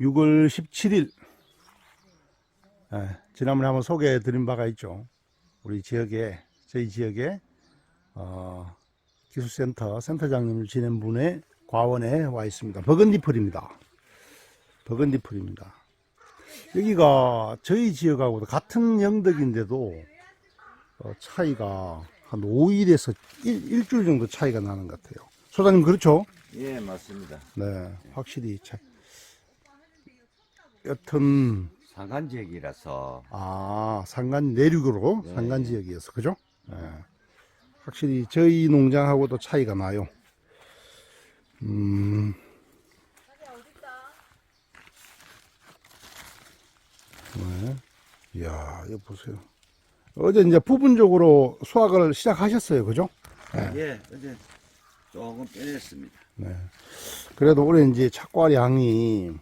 6월 17일 예, 지난번에 한번 소개해 드린 바가 있죠. 우리 지역에 저희 지역에 어, 기술센터 센터장님을 지낸 분의 과원에 와 있습니다. 버건디풀입니다. 버건디풀입니다. 여기가 저희 지역하고도 같은 영덕인데도 어, 차이가 한 5일에서 일, 일주일 정도 차이가 나는 것 같아요. 소장님 그렇죠? 예, 맞습니다. 네, 확실히 차. 여튼 상간 지역이라서 아 상간 내륙으로 네. 상간 지역이어서 그죠? 네. 확실히 저희 농장하고도 차이가 나요. 음. 네. 이야, 이거 보세요. 어제 이제 부분적으로 수확을 시작하셨어요, 그죠? 네. 예, 어제 조금 빼냈습니다. 네. 그래도 올해 이제 착과량이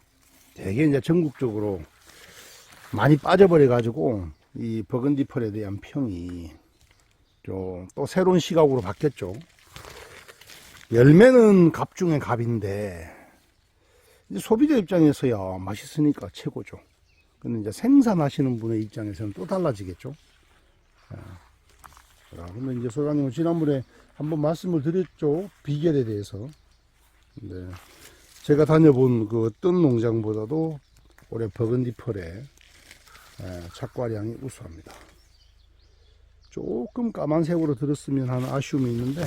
되게 이제 전국적으로 많이 빠져버려 가지고 이 버건디 펄에 대한 평이 좀 또 새로운 시각으로 바뀌었죠. 열매는 갑 중에 갑인데 소비자 입장에서야 맛있으니까 최고죠. 근데 이제 생산하시는 분의 입장에서는 또 달라지겠죠. 아, 자, 근데 이제 소장님은 지난번에 한번 말씀을 드렸죠. 비결에 대해서. 네. 제가 다녀본 그 어떤 농장보다도 올해 버건디 펄에 에, 착과량이 우수합니다. 조금 까만색으로 들었으면 하는 아쉬움이 있는데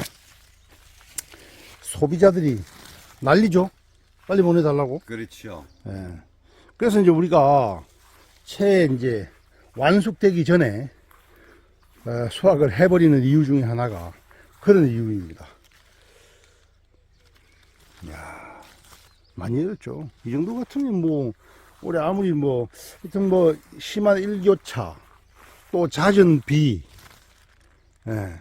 소비자들이 난리죠. 빨리 보내달라고. 그렇죠. 예. 그래서 이제 우리가 채 이제 완숙되기 전에 어, 수확을 해버리는 이유 중에 하나가 그런 이유입니다. 야 많이 잃었죠. 이 정도 같으면 뭐 올해 아무리 뭐 하여튼 뭐 심한 일교차 또 잦은 비, 예.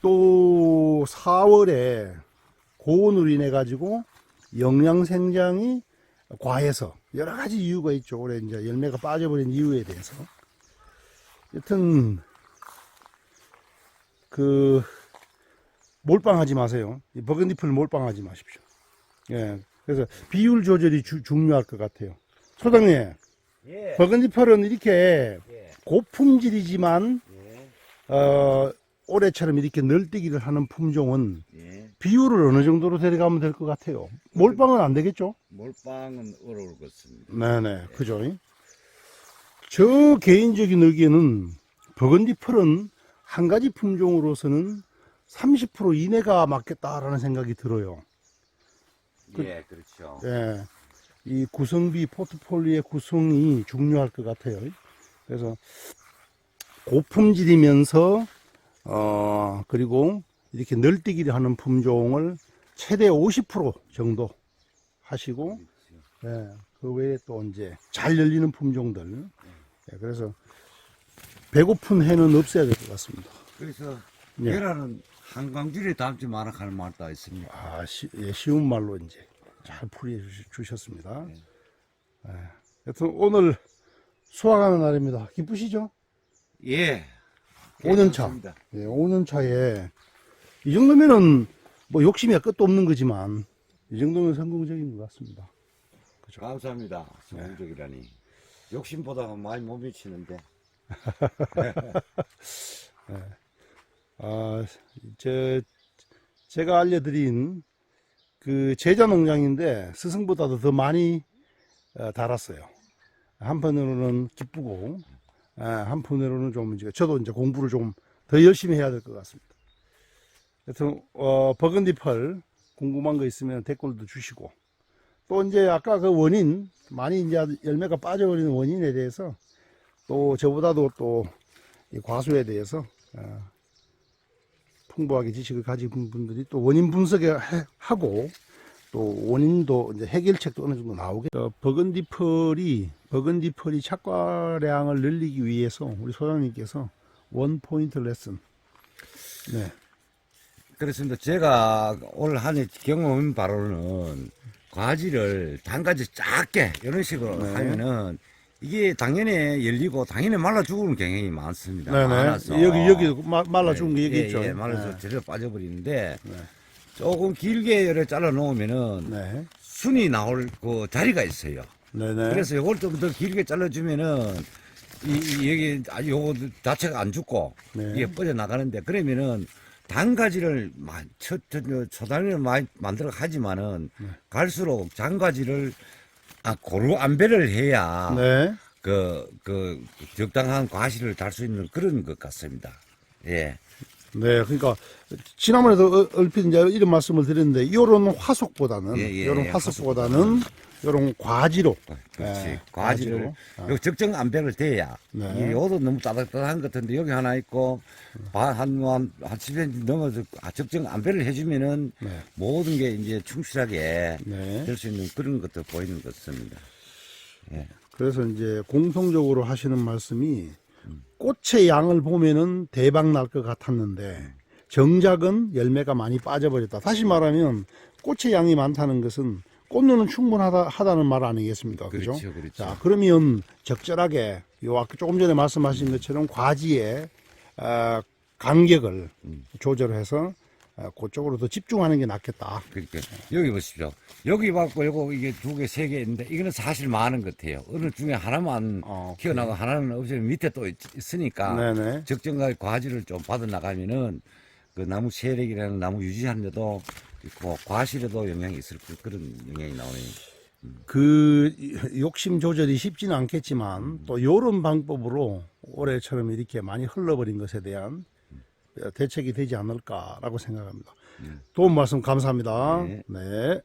또 4월에 고온으로 인해 가지고 영양 생장이 과해서 여러 가지 이유가 있죠. 올해 이제 열매가 빠져버린 이유에 대해서. 여튼 그 몰빵하지 마세요. 이 버건디풀 몰빵하지 마십시오. 예. 그래서 비율 조절이 주- 중요할 것 같아요. 소장님, 예. 버건디풀은 이렇게 예. 고품질이지만 예. 어, 올해처럼 이렇게 널뛰기를 하는 품종은 예. 비율을 어느 정도로 데려가면 될 것 같아요. 몰빵은 안 되겠죠? 몰빵은 어려울 것 같습니다. 네네, 그죠? 저 개인적인 의견은 버건디 펄은 한 가지 품종으로서는 30% 이내가 맞겠다라는 생각이 들어요. 그- 예, 그렇죠. 예. 이 구성비 포트폴리오의 구성이 중요할 것 같아요. 그래서 고품질이면서 어 그리고 이렇게 널뛰기를 하는 품종을 최대 50% 정도 하시고 예, 그 외에 또 이제 잘 열리는 품종들 예, 그래서 배고픈 해는 없어야 될 것 같습니다. 그래서 예. 계란은 한강줄에 담지 마라 할 말도 있습니다. 아, 시, 예, 쉬운 말로 이제 잘 풀이해 주시- 주셨습니다. 네. 예. 여튼 오늘 수확하는 날입니다. 기쁘시죠? 예. 5년 차. 예, 5년 차에 이 정도면은 뭐 욕심이 끝도 없는 거지만 이 정도면 성공적인 것 같습니다. 그죠? 감사합니다. 성공적이라니. 욕심보다 많이 못 미치는데. 아, 저 제가 알려드린 그 제자 농장인데 스승보다도 더 많이 어, 달았어요. 한편으로는 기쁘고 예, 한편으로는 좀 이제 저도 이제 공부를 좀 더 열심히 해야 될 것 같습니다. 여튼 어, 버건디 펄 궁금한 거 있으면 댓글도 주시고 또 이제 아까 그 원인 많이 이제 열매가 빠져버리는 원인에 대해서 또 저보다도 또이 과수에 대해서 어, 풍부하게 지식을 가진 분들이 또 원인 분석을 해- 하고 또 원인도 이제 해결책도 어느 정도 나오게. 어, 버건디 펄이 버건디 펄이 착과량을 늘리기 위해서 우리 소장님께서 원 포인트 레슨. 네. 그렇습니다. 제가 올 한해 경험한 바로는 과지를 단가지 작게 이런 식으로 네. 하면은 이게 당연히 열리고 당연히 말라 죽는 경향이 많습니다. 많아서. 네네. 여기 여기 마- 말라 죽은 게 여기 예, 있죠. 예, 말라서 네. 제대로 빠져버리는데 네. 조금 길게 열을 잘라 놓으면은 네. 순이 나올 그 자리가 있어요. 네 네. 그래서 요걸 좀 더 길게 잘라주면은 이, 이 여기 아, 요거 자체가 안 죽고 네. 이게 뻗어 나가는데 그러면은 단가지를 마- 초, 초단위를 많이 만들어 하지만은 네. 갈수록 장가지를 아 고루 안배를 해야 네. 그, 그, 적당한 과실을 달 수 있는 그런 것 같습니다. 예. 네, 그러니까 지난번에도 어- 얼핏 이제 이런 말씀을 드렸는데 이런 화속보다는 예, 예, 이런 예, 화속보다는 이런 과지로 그렇지. 예, 과지를, 과지로. 요 적정 안배를 돼야. 네. 이 요도 너무 따뜻한 것 같은데 여기 하나 있고, 바- 한, 한, 한 10cm 넘어서 아, 적정 안배를 해주면은 네. 모든 게 이제 충실하게 네. 될 수 있는 그런 것도 보이는 것 같습니다. 그래서 이제 공통적으로 하시는 말씀이 꽃의 양을 보면은 대박 날 것 같았는데 정작은 열매가 많이 빠져버렸다. 다시 말하면 꽃의 양이 많다는 것은 꽃눈은 충분하다 하다는 말 아니겠습니까? 그죠? 그렇죠, 그렇죠. 자, 그러면 적절하게 요 아까 조금 전에 말씀하신 것처럼 과지의 어, 간격을 음. 조절해서 어, 그쪽으로 더 집중하는 게 낫겠다. 그러니까 여기 보십시오. 여기 받고 요거 이게 두 개, 세 개 있는데 이거는 사실 많은 것 같아요. 어느 중에 하나만 어, 키워나고 하나는 없으면 밑에 또 있, 으니까 네네. 적정하게 과실을 좀 받아 나가면은 그 나무 세력이라는 나무 유지하는데도 그 과실에도 영향이 있을 그- 그런 영향이 나오네요. 그 욕심 조절이 쉽지는 않겠지만 또 이런 방법으로 올해처럼 이렇게 많이 흘러버린 것에 대한 대책이 되지 않을까라고 생각합니다. 도움 말씀 감사합니다. 네. 네.